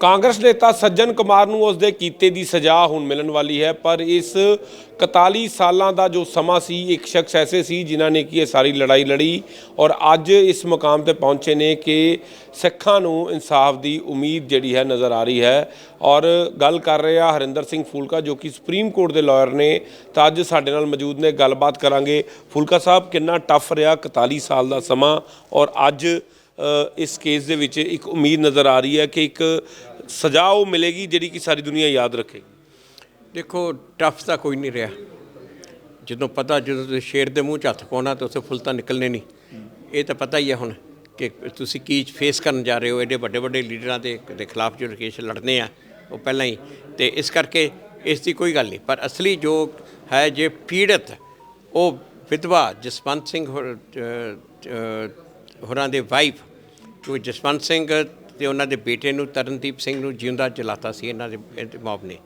ਕਾਂਗਰਸ ਨੇਤਾ ਸੱਜਣ ਕੁਮਾਰ ਨੂੰ ਉਸਦੇ ਕੀਤੇ ਦੀ ਸਜ਼ਾ ਹੁਣ ਮਿਲਣ ਵਾਲੀ ਹੈ, ਪਰ ਇਸ 41 ਸਾਲਾਂ ਦਾ ਜੋ ਸਮਾਂ ਸੀ, ਇੱਕ ਸ਼ਖਸ ਐਸੇ ਸੀ ਜਿਨ੍ਹਾਂ ਨੇ ਕਿ ਇਹ ਸਾਰੀ ਲੜਾਈ ਲੜੀ ਔਰ ਅੱਜ ਇਸ ਮੁਕਾਮ ਤੇ ਪਹੁੰਚੇ ਨੇ ਕਿ ਸਿੱਖਾਂ ਨੂੰ ਇਨਸਾਫ ਦੀ ਉਮੀਦ ਜਿਹੜੀ ਹੈ ਨਜ਼ਰ ਆ ਰਹੀ ਹੈ ਔਰ ਗੱਲ ਕਰ ਰਹੇ ਆ ਹਰਿੰਦਰ ਸਿੰਘ ਫੂਲਕਾ ਜੋ ਕਿ ਸੁਪਰੀਮ ਕੋਰਟ ਦੇ ਲਾਇਰ ਨੇ ਤਾਂ ਅੱਜ ਸਾਡੇ ਨਾਲ ਮੌਜੂਦ ਨੇ, ਗੱਲਬਾਤ ਕਰਾਂਗੇ। ਫੂਲਕਾ ਸਾਹਿਬ, ਕਿੰਨਾ ਟਫ ਰਿਹਾ 41 ਸਾਲ ਦਾ ਸਮਾਂ ਔਰ ਅੱਜ ਇਸ ਕੇਸ ਦੇ ਵਿੱਚ ਇੱਕ ਉਮੀਦ ਨਜ਼ਰ ਆ ਰਹੀ ਹੈ ਕਿ ਇੱਕ ਸਜ਼ਾ ਉਹ ਮਿਲੇਗੀ ਜਿਹੜੀ ਕਿ ਸਾਰੀ ਦੁਨੀਆ ਯਾਦ ਰੱਖੇਗੀ। ਦੇਖੋ ਟਫ ਤਾਂ ਕੋਈ ਨਹੀਂ ਰਿਹਾ। ਜਦੋਂ ਪਤਾ, ਜਦੋਂ ਤੁਸੀਂ ਸ਼ੇਰ ਦੇ ਮੂੰਹ 'ਚ ਹੱਥ ਪਾਉਣਾ ਤਾਂ ਉਸੇ ਫੁੱਲ ਤਾਂ ਨਿਕਲਨੇ ਨਹੀਂ। ਇਹ ਤਾਂ ਪਤਾ ਹੀ ਹੈ ਹੁਣ ਕਿ ਤੁਸੀਂ ਕੀ ਫੇਸ ਕਰਨ ਜਾ ਰਹੇ ਹੋ। ਐਡੇ ਵੱਡੇ ਵੱਡੇ ਲੀਡਰਾਂ ਦੇ ਦੇ ਖਿਲਾਫ ਜੋ ਕੇਸ ਲੜਨੇ ਆ, ਉਹ ਪਹਿਲਾਂ ਹੀ। ਤੇ ਇਸ ਕਰਕੇ ਇਸ ਦੀ ਕੋਈ ਗੱਲ ਨਹੀਂ। ਪਰ ਅਸਲੀ ਜੋ ਹੈ, ਜੇ ਪੀੜਤ, ਉਹ ਵਿਧਵਾ ਜਸਵੰਤ ਸਿੰਘ ਹੋਰਾਂ ਦੇ ਵਾਈਫ ਜੋ ਜਸਵੰਤ ਸਿੰਘ ਤੇ ਉਹਨਾਂ ਦੇ ਬੇਟੇ ਨੂੰ, ਤਰਨਦੀਪ ਸਿੰਘ ਨੂੰ ਜਿਉਂਦਾ ਜਲਾਤਾ ਸੀ ਇਹਨਾਂ ਦੇ ਮੌਬ ਨੇ।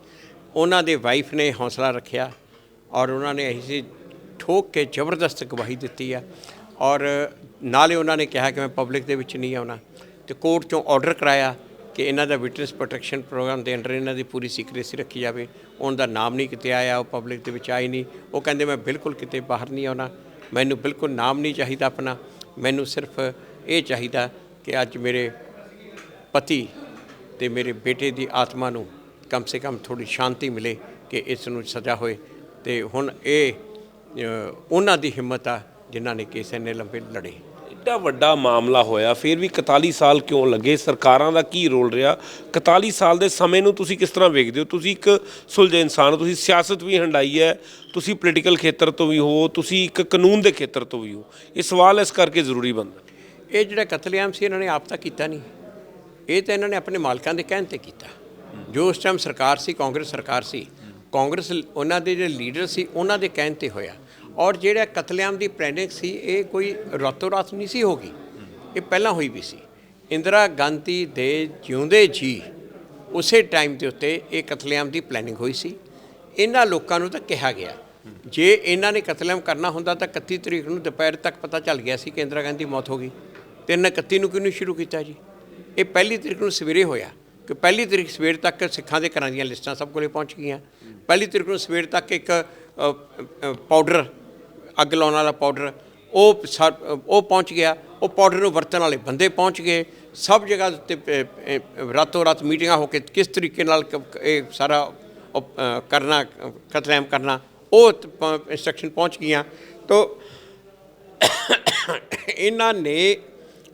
ਉਹਨਾਂ ਦੇ ਵਾਈਫ ਨੇ ਹੌਸਲਾ ਰੱਖਿਆ ਔਰ ਉਹਨਾਂ ਨੇ ਐਸੀ ਠੋਕ ਕੇ ਜ਼ਬਰਦਸਤ ਗਵਾਹੀ ਦਿੱਤੀ ਆ ਔਰ ਨਾਲੇ ਉਹਨਾਂ ਨੇ ਕਿਹਾ ਕਿ ਮੈਂ ਪਬਲਿਕ ਦੇ ਵਿੱਚ ਨਹੀਂ ਆਉਣਾ। ਤੇ ਕੋਰਟ ਚੋਂ ਆਰਡਰ ਕਰਾਇਆ ਕਿ ਇਹਨਾਂ ਦਾ ਵਿਟਨੈਸ ਪ੍ਰੋਟੈਕਸ਼ਨ ਪ੍ਰੋਗਰਾਮ ਦੇ ਅੰਡਰ ਇਹਨਾਂ ਦੀ ਪੂਰੀ ਸੀਕ੍ਰੇਸੀ ਰੱਖੀ ਜਾਵੇ। ਉਹਨਾਂ ਦਾ ਨਾਮ ਨਹੀਂ ਕਿਤੇ ਆਇਆ, ਉਹ ਪਬਲਿਕ ਦੇ ਵਿੱਚ ਆਈ ਨਹੀਂ। ਉਹ ਕਹਿੰਦੇ, ਮੈਂ ਬਿਲਕੁਲ ਕਿਤੇ ਬਾਹਰ ਨਹੀਂ ਆਉਣਾ। ਮੈਨੂੰ ਬਿਲਕੁਲ ਨਾਮ ਨਹੀਂ ਚਾਹੀਦਾ ਆਪਣਾ। ਮੈਨੂੰ ਸਿਰਫ ਇਹ ਚਾਹੀਦਾ ਕਿ ਅੱਜ ਮੇਰੇ ਪਤੀ ਤੇ ਮੇਰੇ ਬੇਟੇ ਦੀ ਆਤਮਾ ਨੂੰ ਕਮ ਸੇ ਕਮ ਥੋੜੀ ਸ਼ਾਂਤੀ ਮਿਲੇ ਕਿ ਇਸ ਨੂੰ ਸਜ਼ਾ ਹੋਏ। ਤੇ ਹੁਣ ਇਹ ਉਹਨਾਂ ਦੀ ਹਿੰਮਤ ਆ ਜਿਨ੍ਹਾਂ ਨੇ ਕੇਸ ਇੰਨੇ ਲੰਬੇ ਲੜੇ। ਐਡਾ ਵੱਡਾ ਮਾਮਲਾ ਹੋਇਆ, ਫਿਰ ਵੀ 41 ਸਾਲ ਕਿਉਂ ਲੱਗੇ? ਸਰਕਾਰਾਂ ਦਾ ਕੀ ਰੋਲ ਰਿਹਾ? 41 ਸਾਲ ਦੇ ਸਮੇਂ ਨੂੰ ਤੁਸੀਂ ਕਿਸ ਤਰ੍ਹਾਂ ਵੇਖਦੇ ਹੋ? ਤੁਸੀਂ ਇੱਕ ਸੁਲਝੇ ਇਨਸਾਨ ਹੋ, ਤੁਸੀਂ ਸਿਆਸਤ ਵੀ ਹੰਡਾਈ ਹੈ, ਤੁਸੀਂ ਪੋਲੀਟੀਕਲ ਖੇਤਰ ਤੋਂ ਵੀ ਹੋ, ਤੁਸੀਂ ਇੱਕ ਕਾਨੂੰਨ ਦੇ ਖੇਤਰ ਤੋਂ ਵੀ ਹੋ। ਇਹ ਸਵਾਲ ਇਸ ਕਰਕੇ ਜ਼ਰੂਰੀ ਬਣਦਾ। ਇਹ ਜਿਹੜਾ ਕਤਲੇਆਮ ਸੀ, ਇਹਨਾਂ ਨੇ ਆਪ ਤਾਂ ਕੀਤਾ ਨਹੀਂ। ਇਹ ਤਾਂ ਇਹਨਾਂ ਨੇ ਆਪਣੇ ਮਾਲਕਾਂ ਦੇ ਕਹਿਣ ਤੇ ਕੀਤਾ। ਜੋ ਉਸ ਟਾਈਮ ਸਰਕਾਰ ਸੀ, ਕਾਂਗਰਸ ਸਰਕਾਰ ਸੀ, ਕਾਂਗਰਸ ਉਹਨਾਂ ਦੇ ਜਿਹੜੇ ਲੀਡਰ ਸੀ, ਉਹਨਾਂ ਦੇ ਕਹਿਣ ਤੇ ਹੋਇਆ। ਔਰ ਜਿਹੜਾ ਕਤਲੇਆਮ ਦੀ ਪਲੈਨਿੰਗ ਸੀ, ਇਹ ਕੋਈ ਰਾਤੋਂ ਰਾਤ ਨਹੀਂ ਸੀ ਹੋ ਗਈ। ਇਹ ਪਹਿਲਾਂ ਹੋਈ ਵੀ ਸੀ। ਇੰਦਰਾ ਗਾਂਧੀ ਦੇ ਜਿਉਂਦੇ ਜੀ, ਉਸੇ ਟਾਈਮ ਦੇ ਉੱਤੇ ਇਹ ਕਤਲੇਆਮ ਦੀ ਪਲੈਨਿੰਗ ਹੋਈ ਸੀ। ਇਹਨਾਂ ਲੋਕਾਂ ਨੂੰ ਤਾਂ ਕਿਹਾ ਗਿਆ, ਜੇ ਇਹਨਾਂ ਨੇ ਕਤਲੇਆਮ ਕਰਨਾ ਹੁੰਦਾ ਤਾਂ 31 ਤਰੀਕ ਨੂੰ ਦੁਪਹਿਰ ਤੱਕ ਪਤਾ ਚੱਲ ਗਿਆ ਸੀ ਕਿ ਇੰਦਰਾ ਗਾਂਧੀ ਦੀ ਮੌਤ ਹੋ ਗਈ। ਤਿੰਨ ਇਹਨਾਂ 31 ਨੂੰ ਕਿਉਂ ਨਹੀਂ ਸ਼ੁਰੂ ਕੀਤਾ ਜੀ? ਇਹ ਪਹਿਲੀ ਤਰੀਕ ਨੂੰ ਸਵੇਰੇ ਹੋਇਆ ਕਿ ਪਹਿਲੀ ਤਰੀਕ ਸਵੇਰ ਤੱਕ ਸਿੱਖਾਂ ਦੇ ਘਰਾਂ ਦੀਆਂ ਲਿਸਟਾਂ ਸਭ ਕੋਲੇ ਪਹੁੰਚ ਗਈਆਂ। ਪਹਿਲੀ ਤਰੀਕ ਨੂੰ ਸਵੇਰ ਤੱਕ ਇੱਕ ਪਾਊਡਰ ਅੱਗ ਲਾਉਣ ਵਾਲਾ ਪਾਊਡਰ ਉਹ ਸਾ- ਉਹ ਪਹੁੰਚ ਗਿਆ। ਉਹ ਪਾਊਡਰ ਨੂੰ ਵਰਤਣ ਵਾਲੇ ਬੰਦੇ ਪਹੁੰਚ ਗਏ। ਸਭ ਜਗ੍ਹਾ ਉੱਤੇ ਰਾਤੋਂ ਰਾਤ ਮੀਟਿੰਗਾਂ ਹੋ ਕੇ ਕਿਸ ਤਰੀਕੇ ਨਾਲ ਕ- ਇਹ ਸਾਰਾ ਕਰਨਾ ਅ, ਕਤਲੇਆਮ ਕਰਨਾ ਉਹ ਇੰਸਟਰਕਸ਼ਨ ਪਹੁੰਚ ਗਈਆਂ। ਤੋ ਇਹਨਾਂ ਨੇ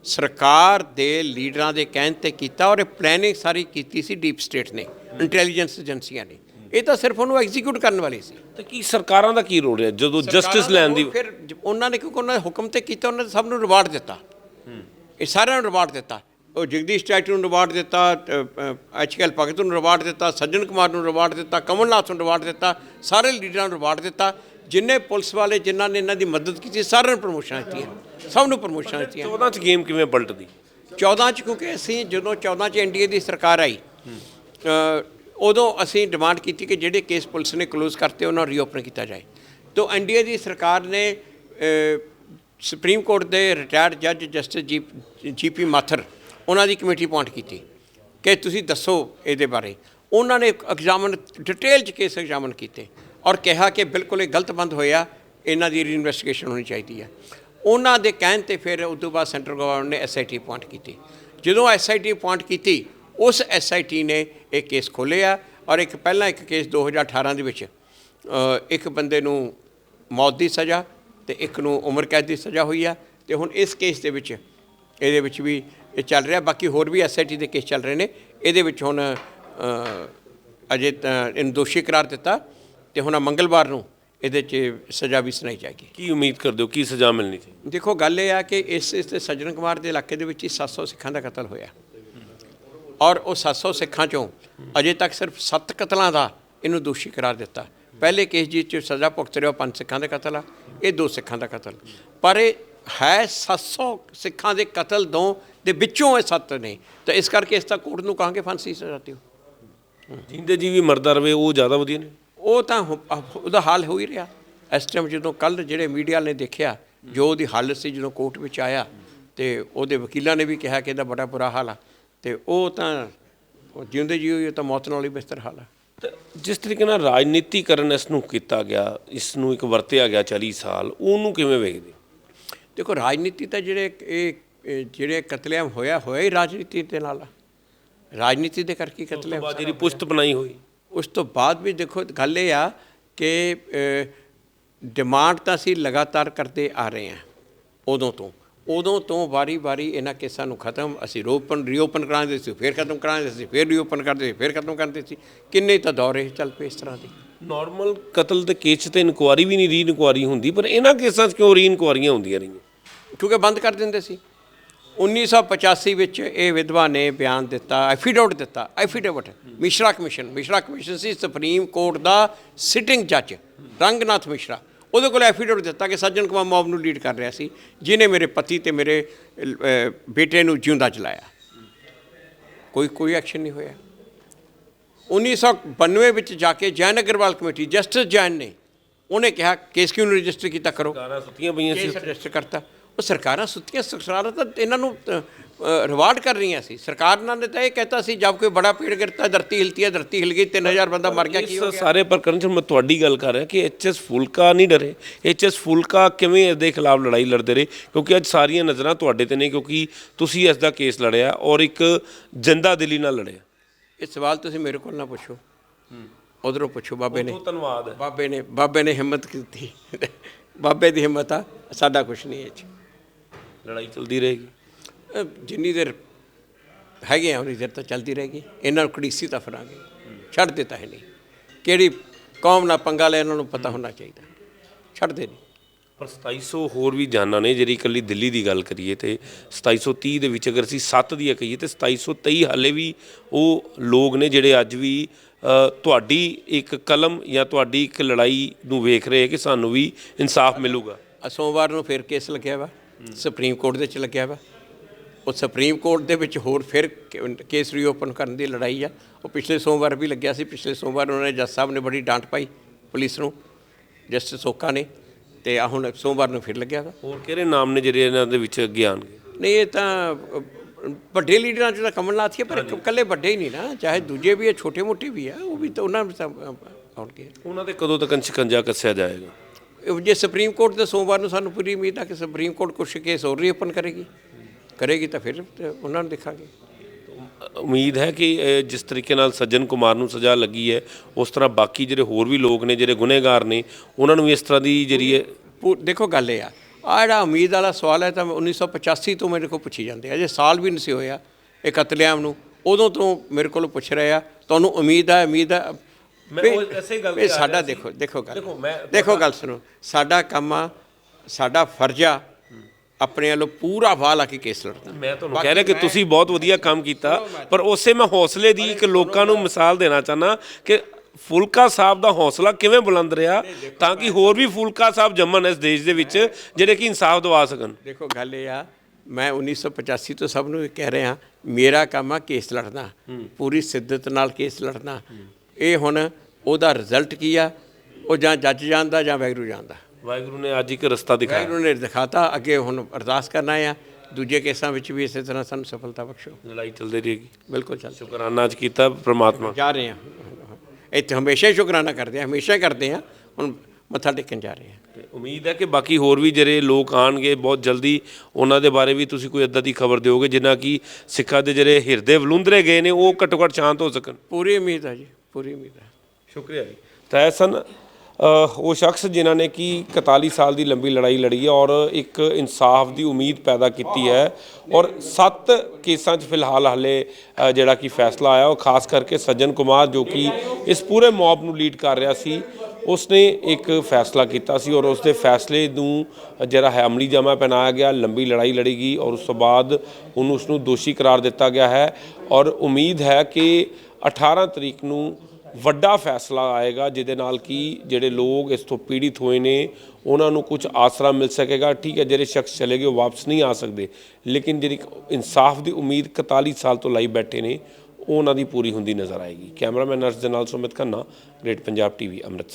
ਸਰਕਾਰ ਦੇ ਲੀਡਰਾਂ ਦੇ ਕਹਿਣ ਤੇ ਕੀਤਾ ਔਰ ਇਹ ਪਲੈਨਿੰਗ ਸਾਰੀ ਕੀਤੀ ਸੀ ਡੀਪ ਸਟੇਟ ਨੇ ਇੰਟੈਲੀਜੈਂਸ ਏਜੰਸੀਆਂ ਨੇ। ਇਹ ਤਾਂ ਸਿਰਫ ਉਹਨੂੰ ਐਗਜ਼ੀਕਿਊਟ ਕਰਨ ਵਾਲੇ ਸੀ। ਤੇ ਕੀ ਸਰਕਾਰਾਂ ਦਾ ਕੀ ਰੋਲ ਰਿਹਾ? ਜਦੋਂ ਜਸਟਿਸ ਲੈਣ ਦੀ ਫਿਰ ਉਹਨਾਂ ਨੇ ਕਿਉਂਕਿ ਉਹਨਾਂ ਦੇ ਹੁਕਮ ਤੇ ਕੀਤਾ ਉਹਨਾਂ ਨੇ ਸਭ ਨੂੰ ਰਿਵਾਰਡ ਦਿੱਤਾ। ਇਹ ਸਾਰਿਆਂ ਨੂੰ ਰਿਵਾਰਡ ਦਿੱਤਾ। ਉਹ ਜਗਦੀਸ਼ ਟਾਈਟੂ ਨੂੰ ਰਿਵਾਰਡ ਦਿੱਤਾ ਐਚਕੇਐਲ ਭਗਤ ਨੂੰ ਰਿਵਾਰਡ ਦਿੱਤਾ ਸੱਜਣ ਕੁਮਾਰ ਨੂੰ ਰਿਵਾਰਡ ਦਿੱਤਾ ਕਮਲਨਾਥ ਨੂੰ ਰਿਵਾਰਡ ਦਿੱਤਾ ਸਾਰੇ ਲੀਡਰਾਂ ਨੂੰ ਰਿਵਾਰਡ ਦਿੱਤਾ। ਜਿੰਨੇ ਪੁਲਿਸ ਵਾਲੇ ਜਿਨ੍ਹਾਂ ਨੇ ਇਹਨਾਂ ਦੀ ਮਦਦ ਕੀਤੀ ਸਾਰਿਆਂ ਨੂੰ ਪ੍ਰਮੋਸ਼ਨਾਂ ਦਿੱਤੀਆਂ। ਸਭ ਨੂੰ ਪ੍ਰਮੋਸ਼ਨਾਂ ਦਿੱਤੀਆਂ। 14 ਚ ਗੇਮ ਕਿਵੇਂ ਪਲਟਦੀ? 14 ਚ ਕਿਉਂਕਿ ਅਸੀਂ ਜਦੋਂ 14 ਚ ਐਨਡੀਏ ਦੀ ਸਰਕਾਰ ਆਈ ਉਦੋਂ ਅਸੀਂ ਡਿਮਾਂਡ ਕੀਤੀ ਕਿ ਜਿਹੜੇ ਕੇਸ ਪੁਲਿਸ ਨੇ ਕਲੋਜ਼ ਕਰਤੇ ਉਹਨਾਂ ਨੂੰ ਰੀਓਪਨ ਕੀਤਾ ਜਾਏ। ਤੋਂ ਐਨਡੀਏ ਦੀ ਸਰਕਾਰ ਨੇ ਸੁਪਰੀਮ ਕੋਰਟ ਦੇ ਰਿਟਾਇਰਡ ਜੱਜ ਜਸਟਿਸ ਜੀ ਜੀਪੀ ਮਾਥਰ ਉਹਨਾਂ ਦੀ ਕਮੇਟੀ ਅਪਾਇੰਟ ਕੀਤੀ ਕਿ ਤੁਸੀਂ ਦੱਸੋ ਇਹਦੇ ਬਾਰੇ। ਉਹਨਾਂ ਨੇ ਐਗਜ਼ਾਮਨ ਡਿਟੇਲ ਚ ਕੇਸ ਐਗਜ਼ਾਮਨ ਕੀਤੇ। ਔਰ ਕਿਹਾ ਕਿ ਬਿਲਕੁਲ ਇਹ ਗਲਤ ਬੰਦ ਹੋਇਆ, ਇਹਨਾਂ ਦੀ ਰੀਇਨਵੈਸਟੀਗੇਸ਼ਨ ਹੋਣੀ ਚਾਹੀਦੀ ਹੈ। ਉਹਨਾਂ ਦੇ ਕਹਿਣ ਤੇ ਫਿਰ ਉਸ ਤੋਂ ਬਾਅਦ ਸੈਂਟਰਲ ਗਵਰਨਮੈਂਟ ਨੇ ਐਸਆਈਟੀ ਅਪਾਇੰਟ ਕੀਤੀ। ਜਦੋਂ ਐਸਆਈਟੀ ਅਪਾਇੰਟ ਕੀਤੀ, ਉਸ ਐਸਆਈਟੀ ਨੇ ਇਹ ਕੇਸ ਖੋਲ੍ਹਿਆ ਔਰ ਇੱਕ ਪਹਿਲਾਂ ਇੱਕ ਕੇਸ 2018 ਦੇ ਵਿੱਚ ਇੱਕ ਬੰਦੇ ਨੂੰ ਮੌਤ ਦੀ ਸਜ਼ਾ ਤੇ ਇੱਕ ਨੂੰ ਉਮਰ ਕੈਦ ਦੀ ਸਜ਼ਾ ਹੋਈ ਆ ਤੇ ਹੁਣ ਇਸ ਕੇਸ ਦੇ ਵਿੱਚ, ਇਹਦੇ ਵਿੱਚ ਵੀ ਇਹ ਚੱਲ ਰਿਹਾ। ਬਾਕੀ ਹੋਰ ਵੀ ਐਸਆਈਟੀ ਦੇ ਕੇਸ ਚੱਲ ਰਹੇ ਨੇ। ਇਹਦੇ ਵਿੱਚ ਹੁਣ ਅਜੇ ਇਹਨੂੰ ਦੋਸ਼ੀ ਕਰਾਰ ਦਿੱਤਾ। ਤੇ ਹੁਣ ਮੰਗਲਵਾਰ ਨੂੰ ਇਹਦੇ 'ਚ ਸਜ਼ਾ ਵੀ ਸੁਣਾਈ ਜਾਏਗੀ। ਕੀ ਉਮੀਦ ਕਰਦੇ ਹੋ? ਕੀ ਸਜ਼ਾ ਮਿਲਣੀ ਚਾਹੀਦੀ ਦੇਖੋ ਗੱਲ ਇਹ ਆ ਕਿ ਇਸ ਇਸ ਤੇ ਸੱਜਣ ਕੁਮਾਰ ਦੇ ਇਲਾਕੇ ਦੇ ਵਿੱਚ ਹੀ 700 ਸਿੱਖਾਂ ਦਾ ਕਤਲ ਹੋਇਆ। ਔਰ ਉਹ 700 ਸਿੱਖਾਂ ਚੋਂ ਅਜੇ ਤੱਕ ਸਿਰਫ 7 ਕਤਲਾਂ ਦਾ ਇਹਨੂੰ ਦੋਸ਼ੀ ਕਰਾਰ ਦਿੱਤਾ। ਪਹਿਲੇ ਕੇਸ ਜਿਸ 'ਚ ਸਜ਼ਾ ਭੁਗਤ ਰਿਹਾ ਪੰਜ ਸਿੱਖਾਂ ਦੇ ਕਤਲ ਆ ਇਹ ਦੋ ਸਿੱਖਾਂ ਦਾ ਕਤਲ। ਪਰ ਇਹ ਹੈ 700 ਸਿੱਖਾਂ ਦੇ ਕਤਲ ਦੋ ਦੇ ਵਿੱਚੋਂ ਇਹ ਸੱਤ ਨੇ। ਤਾਂ ਇਸ ਕਰਕੇ ਇਸ ਤਾਂ ਕੋਰਟ ਨੂੰ ਕਹਾਂਗੇ ਫਾਂਸੀ ਸਜ਼ਾ ਦਿਓ। ਜਿੰਦੇ ਜੀ ਵੀ ਮਰਦਾ ਰਵੇ ਉਹ ਜ਼ਿਆਦਾ ਵਧੀਆ ਨੇ। ਉਹ ਤਾਂ ਉਹਦਾ ਹਾਲ ਹੋ ਹੀ ਰਿਹਾ। ਇਸ ਟਾਈਮ ਜਦੋਂ ਕੱਲ ਜਿਹੜੇ ਮੀਡੀਆ ਨੇ ਦੇਖਿਆ ਜੋ ਉਹਦੀ ਹਾਲਤ ਸੀ ਜਦੋਂ ਕੋਰਟ ਵਿੱਚ ਆਇਆ ਤੇ ਉਹਦੇ ਵਕੀਲਾਂ ਨੇ ਵੀ ਕਿਹਾ ਕਿ ਇਹਦਾ ਬੜਾ ਬੁਰਾ ਹਾਲ ਆ। ਤੇ ਉਹ ਤਾਂ ਜਿਉਂਦੇ ਜੀ ਹੋਈ ਤਾਂ ਮੌਤ ਨਾਲ ਹੀ ਬਿਹਤਰ ਹਾਲ ਤੇ ਜਿਸ ਤਰੀਕੇ ਨਾਲ ਰਾਜਨੀਤੀਕਰਨ ਇਸ ਨੂੰ ਕੀਤਾ ਗਿਆ ਇਸ ਨੂੰ ਇੱਕ ਵਰਤਿਆ ਗਿਆ 40 ਸਾਲ ਉਹਨੂੰ ਕਿਵੇਂ ਵੇਖਦੇ? ਦੇਖੋ ਰਾਜਨੀਤੀ ਤਾਂ ਜਿਹੜੇ ਇਹ ਇਹ ਜਿਹੜੇ ਕਤਲੇਆਮ ਹੋਇਆ ਹੋਇਆ ਹੀ ਰਾਜਨੀਤੀ ਦੇ ਨਾਲ ਆ। ਰਾਜਨੀਤੀ ਦੇ ਕਰਕੇ ਕਤਲੇਆਮ ਬਾਅਦ ਜਿਹੜੀ ਪੁਸ਼ਤ ਬਣਾਈ ਹੋਈ। ਉਸ ਤੋਂ ਬਾਅਦ ਵੀ ਦੇਖੋ ਗੱਲ ਇਹ ਆ ਕਿ ਡਿਮਾਂਡ ਤਾਂ ਅਸੀਂ ਲਗਾਤਾਰ ਕਰਦੇ ਆ ਰਹੇ ਹਾਂ ਉਦੋਂ ਤੋਂ। ਉਦੋਂ ਤੋਂ ਵਾਰੀ-ਵਾਰੀ ਇਹਨਾਂ ਕੇਸਾਂ ਨੂੰ ਖਤਮ ਅਸੀਂ ਰੋਪਨ ਰੀਓਪਨ ਕਰਾਉਂਦੇ ਸੀ ਫਿਰ ਖਤਮ ਕਰਾਉਂਦੇ ਸੀ ਫਿਰ ਰੀਓਪਨ ਕਰਦੇ ਸੀ ਫਿਰ ਖਤਮ ਕਰਦੇ ਸੀ। ਕਿੰਨੇ ਤਾਂ ਦੌਰ ਇਹ ਚੱਲ ਪਏ ਇਸ ਤਰ੍ਹਾਂ ਦੇ। ਨਾਰਮਲ ਕਤਲ ਦੇ ਕੇਸ ਤੇ ਇਨਕੁਆਰੀ ਵੀ ਨਹੀਂ ਰੀ ਇਨਕੁਆਰੀ ਹੁੰਦੀ ਪਰ ਇਹਨਾਂ ਕੇਸਾਂ 'ਚ ਕਿਉਂ ਰੀ ਇਨਕੁਆਰੀਆਂ ਹੁੰਦੀਆਂ ਰਹੀਆਂ? ਕਿਉਂਕਿ ਬੰਦ ਕਰ ਦਿੰਦੇ ਸੀ। 1985 ਵਿੱਚ ਇਹ ਵਿਧਵਾ ਨੇ ਬਿਆਨ ਦਿੱਤਾ ਐਫੀਡੇਵਿਟ ਦਿੱਤਾ affidavit Mishra commission Mishra commission ਸੀ ਸੁਪਰੀਮ ਕੋਰਟ ਦਾ ਸਿਟਿੰਗ ਜੱਜ ਰੰਗਨਾਥ ਮਿਸ਼ਰਾ। ਉਹਦੇ ਕੋਲ ਐਫੀਡੇਵਿਟ ਦਿੱਤਾ ਕਿ ਸੱਜਣ ਕੁਮਾਰ ਮੌਬ ਨੂੰ ਲੀਡ ਕਰ ਰਿਹਾ ਸੀ ਜਿਨੇ ਮੇਰੇ ਪਤੀ ਤੇ ਮੇਰੇ ਬੇਟੇ ਨੂੰ ਜਿਉਂਦਾ ਜਲਾਇਆ। ਕੋਈ ਕੋਈ ਐਕਸ਼ਨ ਨਹੀਂ ਹੋਇਆ। 1992 ਵਿੱਚ ਜਾ ਕੇ ਜੈਨ ਅਗਰਵਾਲ ਕਮੇਟੀ ਜਸਟਿਸ ਜੈਨ ਨੇ ਉਹਨੇ ਕਿਹਾ ਕੇਸ ਕਿਉਂ ਰਜਿਸਟਰ ਕੀਤਾ ਕਰੋ? ਕਾਰਾਂ ਸੁੱਤੀਆਂ ਪਈਆਂ ਸੀ ਰਜਿਸਟਰ ਕਰਤਾ। ਉਹ ਸਰਕਾਰਾਂ ਸੁੱਤੀਆਂ ਸਰਕਾਰਾਂ ਤਾਂ ਇਹਨਾਂ ਨੂੰ ਰਿਵਾਰਡ ਕਰ ਰਹੀਆਂ ਸੀ। ਸਰਕਾਰ ਨਾਲ ਨੇ ਤਾਂ ਇਹ ਕਹਿਤਾ ਸੀ ਜਦ ਕੋਈ ਬੜਾ ਪੇੜ ਗਿਰਤਾ ਧਰਤੀ ਹਿਲਤੀ ਹੈ ਧਰਤੀ ਹਿਲ ਗਈ 3000 ਬੰਦਾ ਮਰ ਗਿਆ ਕੀ ਹੋ ਇਸ ਸਾਰੇ ਪ੍ਰਕਰਨ 'ਚ ਮੈਂ ਤੁਹਾਡੀ ਗੱਲ ਕਰ ਰਿਹਾ ਕਿ ਐਚਐਸ ਫੁਲਕਾ ਨਹੀਂ ਡਰੇ। ਐਚਐਸ ਫੁਲਕਾ ਕਿਵੇਂ ਇਸ ਦੇ ਖਿਲਾਫ ਲੜਾਈ ਲੜਦੇ ਰਹੇ? ਕਿਉਂਕਿ ਅੱਜ ਸਾਰੀਆਂ ਨਜ਼ਰਾਂ ਤੁਹਾਡੇ ਤੇ ਨੇ ਕਿਉਂਕਿ ਤੁਸੀਂ ਇਸ ਦਾ ਕੇਸ ਲੜਿਆ ਔਰ ਇੱਕ ਜੰਦਾ ਦਿਲੀ ਨਾਲ ਲੜਿਆ। ਇਹ ਸਵਾਲ ਤੁਸੀਂ ਮੇਰੇ ਕੋਲ ਨਾ ਪੁੱਛੋ। ਉਧਰੋਂ ਪੁੱਛੋ ਬਾਬੇ ਨੇ। ਧੰਨਵਾਦ। ਹੈ ਬਾਬੇ ਨੇ ਬਾਬੇ ਨੇ ਹਿੰਮਤ ਕੀਤੀ। ਬਾਬੇ ਦੀ ਹਿੰਮਤ ਆ ਸਾਡਾ ਕੁਝ ਨਹੀਂ ਇਹ 'ਚ। ਲੜਾਈ ਚਲਦੀ ਰਹੇਗੀ। ਅਹ ਜਿੰਨੀ ਦੇਰ ਹੈਗੇ ਆ ਉਨੀ ਦੇਰ ਤਾਂ ਚੱਲਦੀ ਰਹੇਗੀ। ਇਹਨਾਂ ਨੂੰ ਕੜੀਸੀ ਤਾਂ ਫਰਾਂਗੇ ਛੱਡ ਦਿੱਤਾ ਹੈ ਨਹੀਂ। ਕਿਹੜੀ ਕੌਮ ਨਾਲ ਪੰਗਾ ਲੈ ਇਹਨਾਂ ਨੂੰ ਪਤਾ ਹੋਣਾ ਚਾਹੀਦਾ। ਛੱਡਦੇ ਨਹੀਂ। ਪਰ 2700 ਹੋਰ ਵੀ ਜਾਨਾਂ ਨੇ ਜਿਹੜੀ ਇਕੱਲੀ ਦਿੱਲੀ ਦੀ ਗੱਲ ਕਰੀਏ ਤੇ 2730 ਦੇ ਵਿੱਚ ਅਗਰ ਅਸੀਂ 7 ਦੀ ਕਹੀਏ ਤੇ 2723 ਹਾਲੇ ਵੀ ਉਹ ਲੋਕ ਨੇ ਜਿਹੜੇ ਅੱਜ ਵੀ ਅ, ਤੁਹਾਡੀ ਇੱਕ ਕਲਮ ਜਾਂ ਤੁਹਾਡੀ ਇੱਕ ਲੜਾਈ ਨੂੰ ਵੇਖ ਰਹੇ ਕਿ ਸਾਨੂੰ ਵੀ ਇਨਸਾਫ ਮਿਲੂਗਾ। ਆ ਸੋਮਵਾਰ ਨੂੰ ਫਿਰ ਕੇਸ ਲੱਗਿਆ ਵਾ। ਸੁਪਰੀਮ ਕੋਰਟ ਦੇ ਚ ਲੱਗਿਆ ਵਾ। ਉਹ ਸੁਪਰੀਮ ਕੋਰਟ ਦੇ ਵਿੱਚ ਹੋਰ ਫਿਰ ਕੇਸ ਰੀਓਪਨ ਕਰਨ ਦੀ ਲੜਾਈ ਆ। ਉਹ ਪਿਛਲੇ ਸੋਮਵਾਰ ਵੀ ਲੱਗਿਆ ਸੀ। ਪਿਛਲੇ ਸੋਮਵਾਰ ਉਹਨਾਂ ਨੇ ਜੱਜ ਸਾਹਿਬ ਨੇ ਬੜੀ ਡਾਂਟ ਪਾਈ ਪੁਲਿਸ ਨੂੰ ਜਸਟਿਸ ਓਕਾ ਨੇ ਤੇ ਆ ਹੁਣ ਸੋਮਵਾਰ ਨੂੰ ਫਿਰ ਲੱਗਿਆ ਵਾ। ਹੋਰ ਕਿਹੜੇ ਨਾਮ ਨੇ ਜਿਹੜੇ ਇਹਨਾਂ ਦੇ ਵਿੱਚ ਅੱਗੇ ਆਣਗੇ ਨਹੀਂ ਇਹ ਤਾਂ ਵੱਡੇ ਲੀਡਰਾਂ ਚ ਤਾਂ ਕਮਲਨਾਥ ਹੀ ਪਰ ਇਕੱਲੇ ਵੱਡੇ ਹੀ ਨਹੀਂ ਨਾ। ਚਾਹੇ ਦੂਜੇ ਵੀ ਆ ਛੋਟੇ ਮੋਟੇ ਵੀ ਆ ਉਹ ਵੀ ਤਾਂ ਉਹਨਾਂ ਵਿੱਚ ਆਉਣਗੇ। ਉਹਨਾਂ ਤੇ ਕਦੋਂ ਤੱਕ ਸ਼ਿਕੰਜਾ ਕੱਸਿਆ ਜਾਏਗਾ? ਜੇ ਸੁਪਰੀਮ ਕੋਰਟ ਦੇ ਸੋਮਵਾਰ ਨੂੰ ਸਾਨੂੰ ਪੂਰੀ ਉਮੀਦ ਆ ਕਿ ਸੁਪਰੀਮ ਕੋਰਟ ਕੁਛ ਕੇਸ ਹੋਰ ਰੀਓਪਨ ਕਰੇਗੀ ਕਰੇਗੀ ਤਾਂ ਫਿਰ ਉਹਨਾਂ ਨੂੰ ਦੇਖਾਂਗੇ। ਉਮੀਦ ਹੈ ਕਿ ਜਿਸ ਤਰੀਕੇ ਨਾਲ ਸੱਜਣ ਕੁਮਾਰ ਨੂੰ ਸਜ਼ਾ ਲੱਗੀ ਹੈ ਉਸ ਤਰ੍ਹਾਂ ਬਾਕੀ ਜਿਹੜੇ ਹੋਰ ਵੀ ਲੋਕ ਨੇ ਜਿਹੜੇ ਗੁਨੇਗਾਰ ਨੇ ਉਹਨਾਂ ਨੂੰ ਵੀ ਇਸ ਤਰ੍ਹਾਂ ਦੀ ਜਿਹੜੀ ਹੈ ਦੇਖੋ ਗੱਲ ਇਹ ਆ ਆ ਜਿਹੜਾ ਉਮੀਦ ਵਾਲਾ ਸਵਾਲ ਹੈ ਤਾਂ 1985 ਤੋਂ ਮੇਰੇ ਕੋਲ ਪੁੱਛੀ ਜਾਂਦੇ ਆ ਜੇ ਸਾਲ ਵੀ ਨਹੀਂ ਸੀ ਹੋਇਆ ਇਹ ਕਤਲੇਆਮ ਨੂੰ ਉਦੋਂ ਤੋਂ ਮੇਰੇ ਕੋਲ ਪੁੱਛ ਰਹੇ ਆ ਤੁਹਾਨੂੰ ਉਮੀਦ ਆ ਉਮੀਦ ਆ ਮੈਂ ਉਹ ਐਸੇ ਗੱਲ ਆ ਸਾਡਾ। ਦੇਖੋ ਦੇਖੋ ਗੱਲ। ਦੇਖੋ, ਮੈਂ- ਦੇਖੋ ਗੱਲ ਸੁਣੋ। ਸਾਡਾ ਕੰਮ ਆ ਸਾਡਾ ਫਰਜ਼ ਆ ਆਪਣੇ ਵੱਲੋਂ ਪੂਰਾ ਵਾਹ ਲਾ ਕੇ ਕੇਸ ਲੜਨਾ। ਮੈਂ ਤੁਹਾਨੂੰ ਕਹਿ ਰਿਹਾ ਕਿ ਤੁਸੀਂ ਬਹੁਤ ਵਧੀਆ ਕੰਮ ਕੀਤਾ ਪਰ ਉਸੇ ਮੈਂ ਹੌਸਲੇ ਦੀ ਇੱਕ ਲੋਕਾਂ ਨੂੰ ਮਿਸਾਲ ਦੇਣਾ ਚਾਹਨਾ ਕਿ ਫੁਲਕਾ ਸਾਹਿਬ ਦਾ ਹੌਸਲਾ ਕਿਵੇਂ ਬੁਲੰਦ ਰਿਹਾ ਤਾਂ ਕਿ ਹੋਰ ਵੀ ਫੁਲਕਾ ਸਾਹਿਬ ਜੰਮਣ ਇਸ ਦੇਸ਼ ਦੇ ਵਿੱਚ ਜਿਹੜੇ ਕਿ ਇਨਸਾਫ ਦਿਵਾ ਸਕਣ। ਦੇਖੋ ਗੱਲ ਇਹ ਆ ਮੈਂ 1985 ਤੋਂ ਸਭ ਨੂੰ ਇਹ ਕਹਿ ਰਿਹਾ ਮੇਰਾ ਕੰਮ ਆ ਕੇਸ ਲੜਨਾ ਪੂਰੀ ਸਿੱਧਤ ਨਾਲ ਕੇਸ ਲੜਨਾ ਇਹ ਹੁਣ ਉਹਦਾ ਰਿਜ਼ਲਟ ਕੀ ਆ? ਉਹ ਜਾਂ ਜੱਜ ਜਾਣਦਾ ਜਾਂ ਵੈਗਰੂ ਜਾਣਦਾ। ਵਾਹਿਗੁਰੂ ਨੇ ਅੱਜ ਇੱਕ ਰਸਤਾ ਦਿਖਾਇਆ। ਵੈਗਰੂ ਨੇ ਦਿਖਾਤਾ ਅੱਗੇ ਹੁਣ ਅਰਦਾਸ ਕਰਨਾ ਆ। ਦੂਜੇ ਕੇਸਾਂ ਵਿੱਚ ਵੀ ਇਸੇ ਤਰ੍ਹਾਂ ਸਾਨੂੰ ਸਫਲਤਾ ਬਖਸ਼ੋ। ਲੜਾਈ ਚੱਲਦੀ ਰਹੇਗੀ। ਬਿਲਕੁਲ ਚੱਲ ਸ਼ੁਕਰਾਨਾ ਅੱਜ ਕੀਤਾ ਪ੍ਰਮਾਤਮਾ। ਜਾ ਰਹੇ ਆ। ਇੱਥੇ ਹਮੇਸ਼ਾ ਹੀ ਸ਼ੁਕਰਾਨਾ ਕਰਦੇ ਆ ਹਮੇਸ਼ਾ ਹੀ ਕਰਦੇ ਆ। ਹੁਣ ਮੱਥਾ ਟੇਕਣ ਜਾ ਰਹੇ ਆ। ਤੇ ਉਮੀਦ ਹੈ ਕਿ ਬਾਕੀ ਹੋਰ ਵੀ ਜਿਹੜੇ ਲੋਕ ਆਣਗੇ ਬਹੁਤ ਜਲਦੀ ਉਹਨਾਂ ਦੇ ਬਾਰੇ ਵੀ ਤੁਸੀਂ ਕੋਈ ਅੱਦਾਂ ਦੀ ਖਬਰ ਦਿਓਗੇ ਜਿਨ੍ਹਾਂ ਕੀ ਸਿੱਖਾਂ ਦੇ ਜਿਹੜੇ ਹਿਰਦੇ ਵਲੂੰਦਰੇ ਗਏ ਨੇ ਉਹ ਘੱਟੋ ਘੱਟ ਸ਼ਾਂਤ ਹੋ ਸਕਣ। ਪੂਰੀ ਉਮੀਦ ਆ ਜੀ। ਪੂਰੀ ਉਮੀਦ ਹੈ। ਸ਼ੁਕਰੀਆ ਜੀ। ਤਾਂ ਇਹ ਸਨ ਉਹ ਸ਼ਖਸ ਜਿਨ੍ਹਾਂ ਨੇ ਕਿ 41 ਸਾਲ ਦੀ ਲੰਬੀ ਲੜਾਈ ਲੜੀ ਹੈ ਔਰ ਇੱਕ ਇਨਸਾਫ ਦੀ ਉਮੀਦ ਪੈਦਾ ਕੀਤੀ ਹੈ ਔਰ 7 ਕੇਸਾਂ 'ਚ ਫਿਲਹਾਲ ਹਾਲੇ ਜਿਹੜਾ ਕਿ ਫੈਸਲਾ ਆਇਆ, ਉਹ ਖਾਸ ਕਰਕੇ ਸੱਜਣ ਕੁਮਾਰ ਜੋ ਕਿ ਇਸ ਪੂਰੇ ਮੌਬ ਨੂੰ ਲੀਡ ਕਰ ਰਿਹਾ ਸੀ, ਉਸਨੇ ਇੱਕ ਫੈਸਲਾ ਕੀਤਾ ਸੀ ਔਰ ਉਸਦੇ ਫੈਸਲੇ ਨੂੰ, ਜਿਹੜਾ ਹੈ, ਅਮਲੀ ਜਮਾ ਪਹਿਨਾਇਆ ਗਿਆ, ਲੰਬੀ ਲੜਾਈ ਲੜੀ ਗਈ ਔਰ ਉਸ ਤੋਂ ਬਾਅਦ ਉਹਨੂੰ ਉਸ ਨੂੰ ਦੋਸ਼ੀ ਕਰਾਰ ਦਿੱਤਾ ਗਿਆ ਹੈ ਔਰ ਉਮੀਦ ਹੈ ਕਿ 18 ਤਰੀਕ ਨੂੰ ਵੱਡਾ ਫੈਸਲਾ ਆਏਗਾ, ਜਿਹਦੇ ਨਾਲ ਕਿ ਜਿਹੜੇ ਲੋਕ ਇਸ ਤੋਂ ਪੀੜਿਤ ਹੋਏ ਨੇ, ਉਹਨਾਂ ਨੂੰ ਕੁਝ ਆਸਰਾ ਮਿਲ ਸਕੇਗਾ। ਠੀਕ ਹੈ, ਜਿਹੜੇ ਸ਼ਖਸ ਚਲੇ ਗਏ ਉਹ ਵਾਪਸ ਨਹੀਂ ਆ ਸਕਦੇ। ਲੇਕਿਨ ਜਿਹੜੀ ਇਨਸਾਫ ਦੀ ਉਮੀਦ 41 ਸਾਲ ਤੋਂ ਲਾਈ ਬੈਠੇ ਨੇ, ਉਹ ਉਹਨਾਂ ਦੀ ਪੂਰੀ ਹੁੰਦੀ ਨਜ਼ਰ ਆਏਗੀ। ਕੈਮਰਾਮੈਨ ਨਰਸ ਦੇ ਨਾਲ ਸੁਮਿਤ ਖੰਨਾ, ਗ੍ਰੇਟ ਪੰਜਾਬ ਟੀਵੀ, ਅੰਮ੍ਰਿਤਸਰ।